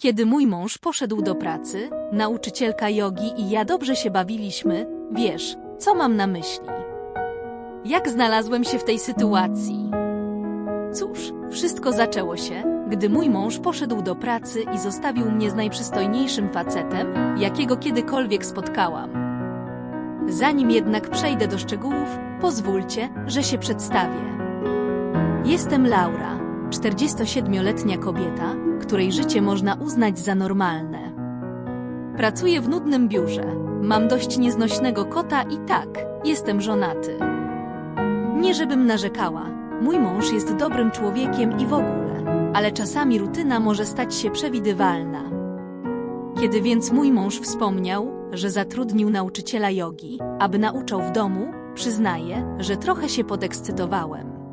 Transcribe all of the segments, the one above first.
Kiedy mój mąż poszedł do pracy, nauczycielka jogi i ja dobrze się bawiliśmy, wiesz, co mam na myśli. Jak znalazłem się w tej sytuacji? Cóż, wszystko zaczęło się, gdy mój mąż poszedł do pracy i zostawił mnie z najprzystojniejszym facetem, jakiego kiedykolwiek spotkałam. Zanim jednak przejdę do szczegółów, pozwólcie, że się przedstawię. Jestem Laura, 47-letnia kobieta, której życie można uznać za normalne. Pracuję w nudnym biurze, mam dość nieznośnego kota i tak, jestem żonaty. Nie żebym narzekała, mój mąż jest dobrym człowiekiem i w ogóle, ale czasami rutyna może stać się przewidywalna. Kiedy więc mój mąż wspomniał, że zatrudnił nauczyciela jogi, aby nauczał w domu, przyznaję, że trochę się podekscytowałem.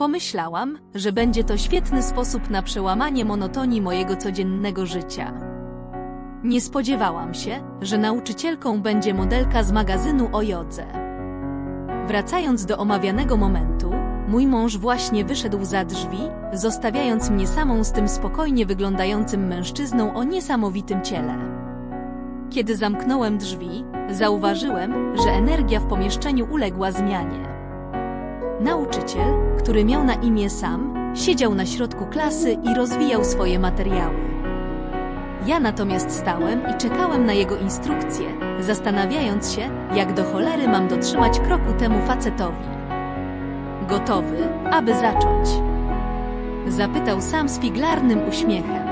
Pomyślałam, że będzie to świetny sposób na przełamanie monotonii mojego codziennego życia. Nie spodziewałam się, że nauczycielką będzie modelka z magazynu o jodze. Wracając do omawianego momentu, mój mąż właśnie wyszedł za drzwi, zostawiając mnie samą z tym spokojnie wyglądającym mężczyzną o niesamowitym ciele. Kiedy zamknąłem drzwi, zauważyłem, że energia w pomieszczeniu uległa zmianie. Nauczyciel, który miał na imię Sam, siedział na środku klasy i rozwijał swoje materiały. Ja natomiast stałem i czekałem na jego instrukcje, zastanawiając się, jak do cholery mam dotrzymać kroku temu facetowi. Gotowy, aby zacząć? Zapytał sam z figlarnym uśmiechem.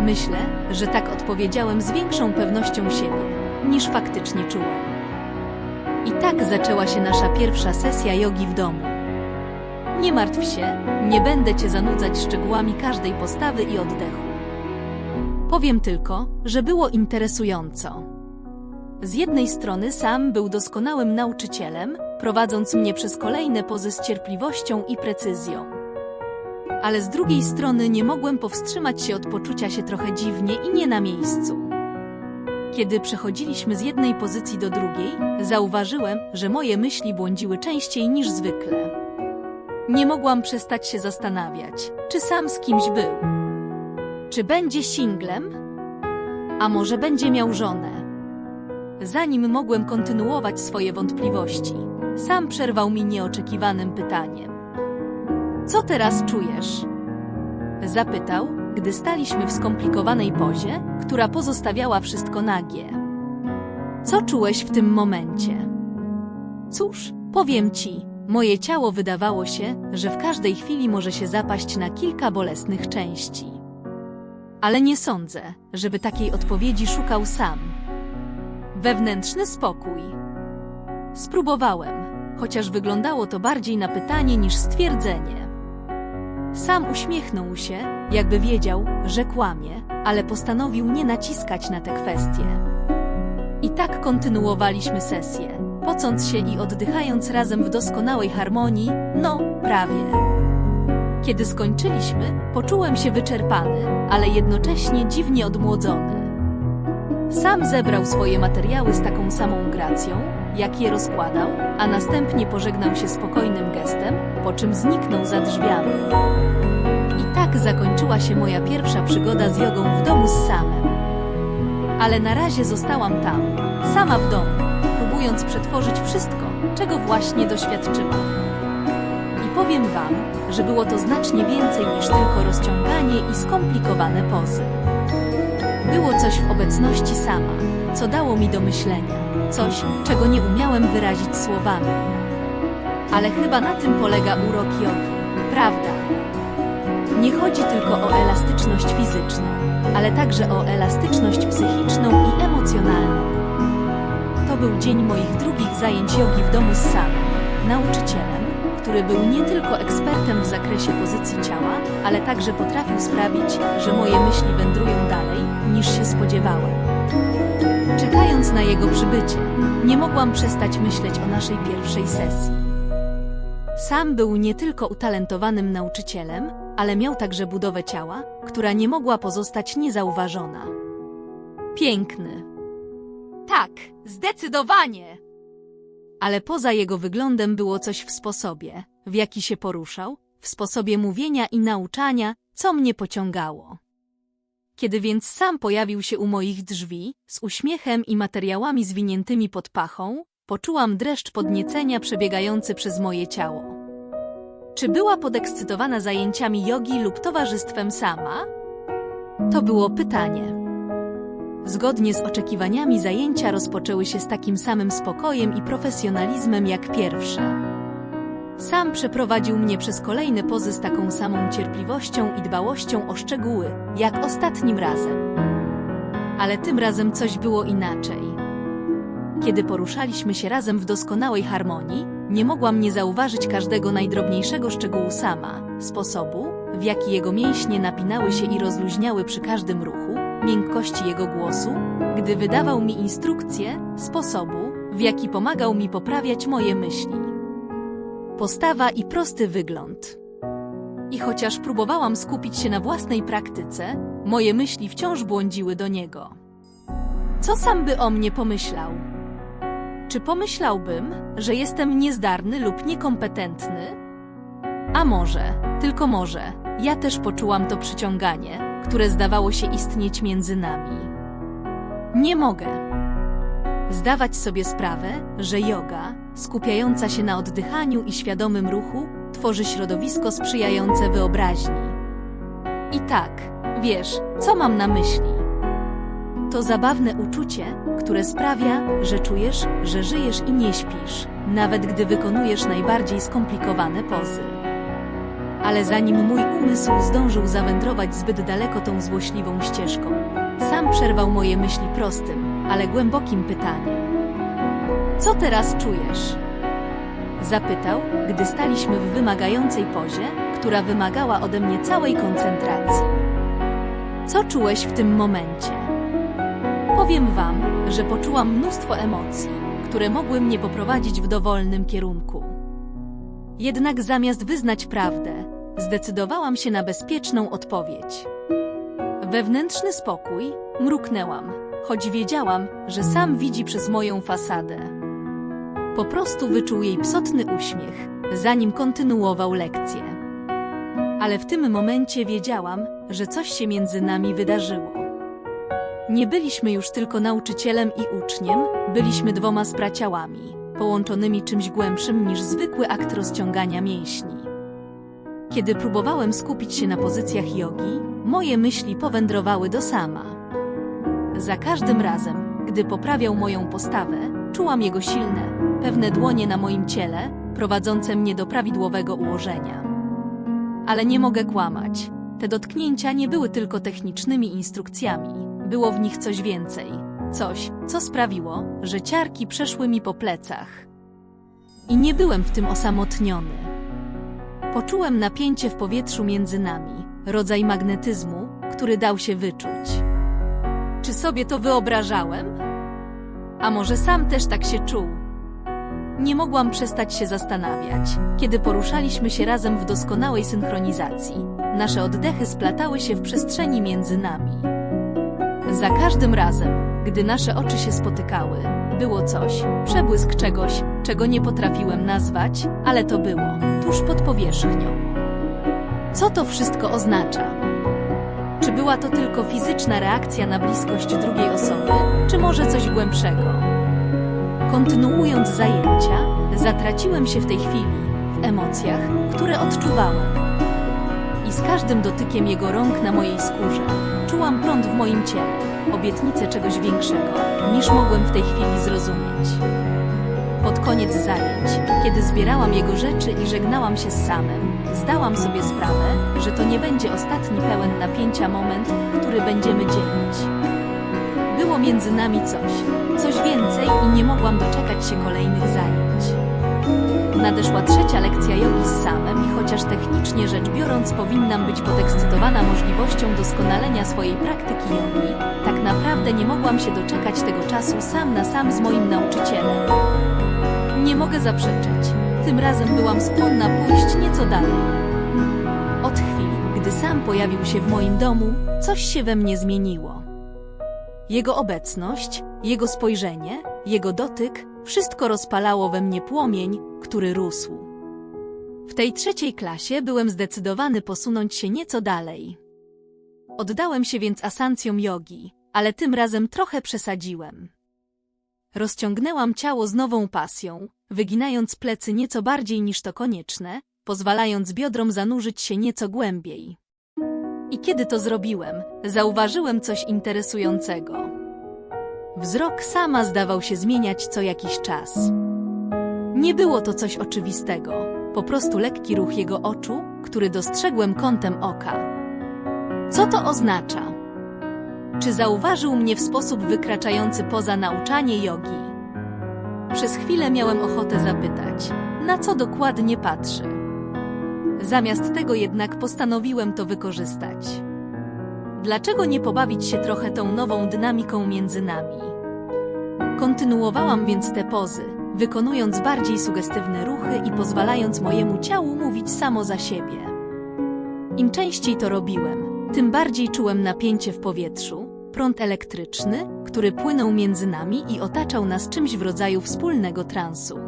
Myślę, że tak odpowiedziałem z większą pewnością siebie, niż faktycznie czułem. I tak zaczęła się nasza pierwsza sesja jogi w domu. Nie martw się, nie będę cię zanudzać szczegółami każdej postawy i oddechu. Powiem tylko, że było interesująco. Z jednej strony sam był doskonałym nauczycielem, prowadząc mnie przez kolejne pozy z cierpliwością i precyzją. Ale z drugiej strony nie mogłem powstrzymać się od poczucia się trochę dziwnie i nie na miejscu. Kiedy przechodziliśmy z jednej pozycji do drugiej, zauważyłem, że moje myśli błądziły częściej niż zwykle. Nie mogłam przestać się zastanawiać, czy sam z kimś był. Czy będzie singlem? A może będzie miał żonę? Zanim mogłem kontynuować swoje wątpliwości, sam przerwał mi nieoczekiwanym pytaniem. Co teraz czujesz? Zapytał, gdy staliśmy w skomplikowanej pozie, która pozostawiała wszystko nagie. Co czułeś w tym momencie? Cóż, powiem ci, moje ciało wydawało się, że w każdej chwili może się zapaść na kilka bolesnych części. Ale nie sądzę, żeby takiej odpowiedzi szukał sam. Wewnętrzny spokój. Spróbowałem, chociaż wyglądało to bardziej na pytanie niż stwierdzenie. Sam uśmiechnął się, jakby wiedział, że kłamie, ale postanowił nie naciskać na te kwestie. I tak kontynuowaliśmy sesję, pocąc się i oddychając razem w doskonałej harmonii, no, prawie. Kiedy skończyliśmy, poczułem się wyczerpany, ale jednocześnie dziwnie odmłodzony. Sam zebrał swoje materiały z taką samą gracją, jak je rozkładał, a następnie pożegnał się spokojnym gestem, po czym zniknął za drzwiami. I tak zakończyła się moja pierwsza przygoda z jogą w domu z samem. Ale na razie zostałam tam, sama w domu, próbując przetworzyć wszystko, czego właśnie doświadczyłam. I powiem Wam, że było to znacznie więcej niż tylko rozciąganie i skomplikowane pozy. Było coś w obecności sama, co dało mi do myślenia, coś, czego nie umiałem wyrazić słowami. Ale chyba na tym polega urok jogi, prawda? Nie chodzi tylko o elastyczność fizyczną, ale także o elastyczność psychiczną i emocjonalną. To był dzień moich drugich zajęć jogi w domu z samym, nauczycielem, który był nie tylko ekspertem w zakresie pozycji ciała, ale także potrafił sprawić, że moje myśli wędrują dalej, niż się spodziewałem. Czekając na jego przybycie, nie mogłam przestać myśleć o naszej pierwszej sesji. Sam był nie tylko utalentowanym nauczycielem, ale miał także budowę ciała, która nie mogła pozostać niezauważona. Piękny. Tak, zdecydowanie! Ale poza jego wyglądem było coś w sposobie, w jaki się poruszał, w sposobie mówienia i nauczania, co mnie pociągało. Kiedy więc sam pojawił się u moich drzwi, z uśmiechem i materiałami zwiniętymi pod pachą, poczułam dreszcz podniecenia przebiegający przez moje ciało. Czy była podekscytowana zajęciami jogi lub towarzystwem sama? To było pytanie. Zgodnie z oczekiwaniami zajęcia rozpoczęły się z takim samym spokojem i profesjonalizmem jak pierwsze. Sam przeprowadził mnie przez kolejne pozy z taką samą cierpliwością i dbałością o szczegóły, jak ostatnim razem. Ale tym razem coś było inaczej. Kiedy poruszaliśmy się razem w doskonałej harmonii, nie mogłam nie zauważyć każdego najdrobniejszego szczegółu sama, sposobu, w jaki jego mięśnie napinały się i rozluźniały przy każdym ruchu, miękkości jego głosu, gdy wydawał mi instrukcje, sposobu, w jaki pomagał mi poprawiać moje myśli. Postawa i prosty wygląd. I chociaż próbowałam skupić się na własnej praktyce, moje myśli wciąż błądziły do niego. Co sam by o mnie pomyślał? Czy pomyślałbym, że jestem niezdarny lub niekompetentny? A może, tylko może, ja też poczułam to przyciąganie, które zdawało się istnieć między nami. Nie mogę zdawać sobie sprawę, że yoga, skupiająca się na oddychaniu i świadomym ruchu, tworzy środowisko sprzyjające wyobraźni. I tak, wiesz, co mam na myśli? To zabawne uczucie, które sprawia, że czujesz, że żyjesz i nie śpisz, nawet gdy wykonujesz najbardziej skomplikowane pozy. Ale zanim mój umysł zdążył zawędrować zbyt daleko tą złośliwą ścieżką, sam przerwał moje myśli prostym, ale głębokim pytaniem. Co teraz czujesz? Zapytał, gdy staliśmy w wymagającej pozie, która wymagała ode mnie całej koncentracji. Co czułeś w tym momencie? Powiem wam, że poczułam mnóstwo emocji, które mogły mnie poprowadzić w dowolnym kierunku. Jednak zamiast wyznać prawdę, zdecydowałam się na bezpieczną odpowiedź. Wewnętrzny spokój, mruknęłam, choć wiedziałam, że sam widzi przez moją fasadę. Po prostu wyczuł jej psotny uśmiech, zanim kontynuował lekcję. Ale w tym momencie wiedziałam, że coś się między nami wydarzyło. Nie byliśmy już tylko nauczycielem i uczniem, byliśmy dwoma spraciałami, połączonymi czymś głębszym niż zwykły akt rozciągania mięśni. Kiedy próbowałem skupić się na pozycjach jogi, moje myśli powędrowały do sama. Za każdym razem, gdy poprawiał moją postawę, czułam jego silne, pewne dłonie na moim ciele, prowadzące mnie do prawidłowego ułożenia. Ale nie mogę kłamać. Te dotknięcia nie były tylko technicznymi instrukcjami, było w nich coś więcej. Coś, co sprawiło, że ciarki przeszły mi po plecach. I nie byłem w tym osamotniony. Poczułem napięcie w powietrzu między nami, rodzaj magnetyzmu, który dał się wyczuć. Czy sobie to wyobrażałem? A może sam też tak się czuł? Nie mogłam przestać się zastanawiać, kiedy poruszaliśmy się razem w doskonałej synchronizacji. Nasze oddechy splatały się w przestrzeni między nami. Za każdym razem, gdy nasze oczy się spotykały, było coś, przebłysk czegoś, czego nie potrafiłem nazwać, ale to było tuż pod powierzchnią. Co to wszystko oznacza? Czy była to tylko fizyczna reakcja na bliskość drugiej osoby, czy może coś głębszego? Kontynuując zajęcia, zatraciłem się w tej chwili, w emocjach, które odczuwałem. I z każdym dotykiem jego rąk na mojej skórze, czułam prąd w moim ciele, obietnicę czegoś większego, niż mogłem w tej chwili zrozumieć. Pod koniec zajęć, kiedy zbierałam jego rzeczy i żegnałam się z samym, zdałam sobie sprawę, że to nie będzie ostatni pełen napięcia moment, który będziemy dzielić. Było między nami coś, coś więcej i nie mogłam doczekać się kolejnych zajęć. Nadeszła trzecia lekcja jogi z samem i chociaż technicznie rzecz biorąc powinnam być podekscytowana możliwością doskonalenia swojej praktyki jogi, tak naprawdę nie mogłam się doczekać tego czasu sam na sam z moim nauczycielem. Nie mogę zaprzeczyć, tym razem byłam skłonna pójść nieco dalej. Od chwili, gdy sam pojawił się w moim domu, coś się we mnie zmieniło. Jego obecność, jego spojrzenie, jego dotyk, wszystko rozpalało we mnie płomień, który rósł. W tej trzeciej klasie byłem zdecydowany posunąć się nieco dalej. Oddałem się więc asancjom jogi, ale tym razem trochę przesadziłem. Rozciągnęłam ciało z nową pasją, wyginając plecy nieco bardziej niż to konieczne, pozwalając biodrom zanurzyć się nieco głębiej. I kiedy to zrobiłem, zauważyłem coś interesującego. Wzrok sama zdawał się zmieniać co jakiś czas. Nie było to coś oczywistego, po prostu lekki ruch jego oczu, który dostrzegłem kątem oka. Co to oznacza? Czy zauważył mnie w sposób wykraczający poza nauczanie jogi? Przez chwilę miałem ochotę zapytać, na co dokładnie patrzy. Zamiast tego jednak postanowiłem to wykorzystać. Dlaczego nie pobawić się trochę tą nową dynamiką między nami? Kontynuowałam więc te pozy, wykonując bardziej sugestywne ruchy i pozwalając mojemu ciału mówić samo za siebie. Im częściej to robiłem, tym bardziej czułem napięcie w powietrzu, prąd elektryczny, który płynął między nami i otaczał nas czymś w rodzaju wspólnego transu.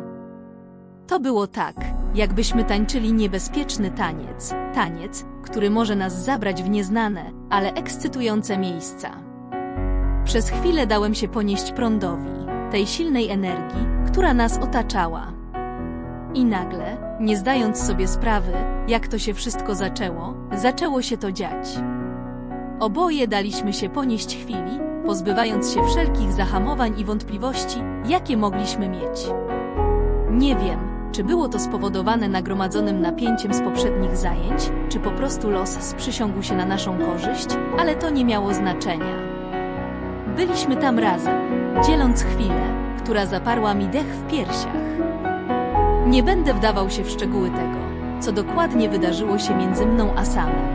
To było tak, jakbyśmy tańczyli niebezpieczny taniec, taniec, który może nas zabrać w nieznane, ale ekscytujące miejsca. Przez chwilę dałem się ponieść prądowi, tej silnej energii, która nas otaczała. I nagle, nie zdając sobie sprawy, jak to się wszystko zaczęło, zaczęło się to dziać. Oboje daliśmy się ponieść chwili, pozbywając się wszelkich zahamowań i wątpliwości, jakie mogliśmy mieć. Nie wiem, czy było to spowodowane nagromadzonym napięciem z poprzednich zajęć, czy po prostu los sprzysiągł się na naszą korzyść, ale to nie miało znaczenia. Byliśmy tam razem, dzieląc chwilę, która zaparła mi dech w piersiach. Nie będę wdawał się w szczegóły tego, co dokładnie wydarzyło się między mną a samym.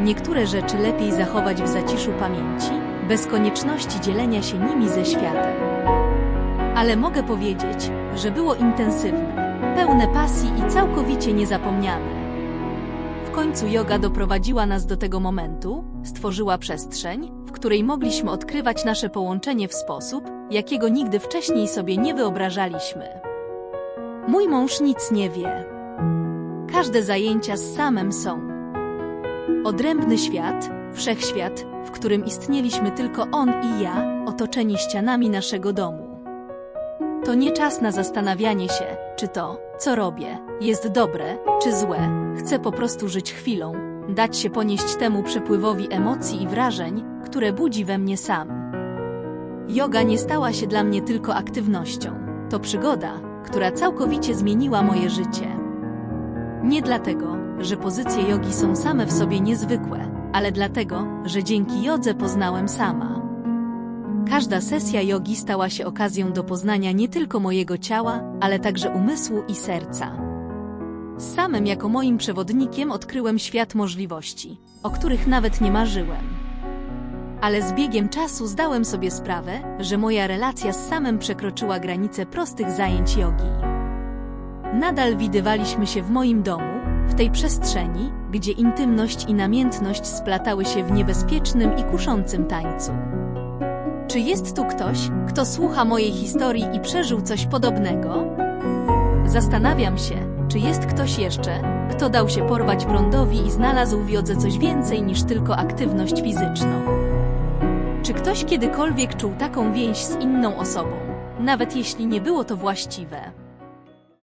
Niektóre rzeczy lepiej zachować w zaciszu pamięci, bez konieczności dzielenia się nimi ze światem. Ale mogę powiedzieć, że było intensywne, pełne pasji i całkowicie niezapomniane. W końcu yoga doprowadziła nas do tego momentu, stworzyła przestrzeń, której mogliśmy odkrywać nasze połączenie w sposób, jakiego nigdy wcześniej sobie nie wyobrażaliśmy. Mój mąż nic nie wie. Każde zajęcia z samym są. Odrębny świat, wszechświat, w którym istnieliśmy tylko on i ja, otoczeni ścianami naszego domu. To nie czas na zastanawianie się, czy to, co robię, jest dobre, czy złe. Chcę po prostu żyć chwilą, dać się ponieść temu przepływowi emocji i wrażeń, które budzi we mnie sam. Yoga nie stała się dla mnie tylko aktywnością. To przygoda, która całkowicie zmieniła moje życie. Nie dlatego, że pozycje jogi są same w sobie niezwykłe, ale dlatego, że dzięki jodze poznałem sama. Każda sesja jogi stała się okazją do poznania nie tylko mojego ciała, ale także umysłu i serca. Samym jako moim przewodnikiem odkryłem świat możliwości, o których nawet nie marzyłem. Ale z biegiem czasu zdałem sobie sprawę, że moja relacja z samym przekroczyła granice prostych zajęć jogi. Nadal widywaliśmy się w moim domu, w tej przestrzeni, gdzie intymność i namiętność splatały się w niebezpiecznym i kuszącym tańcu. Czy jest tu ktoś, kto słucha mojej historii i przeżył coś podobnego? Zastanawiam się, czy jest ktoś jeszcze, kto dał się porwać prądowi i znalazł w jodze coś więcej niż tylko aktywność fizyczną. Czy ktoś kiedykolwiek czuł taką więź z inną osobą, nawet jeśli nie było to właściwe?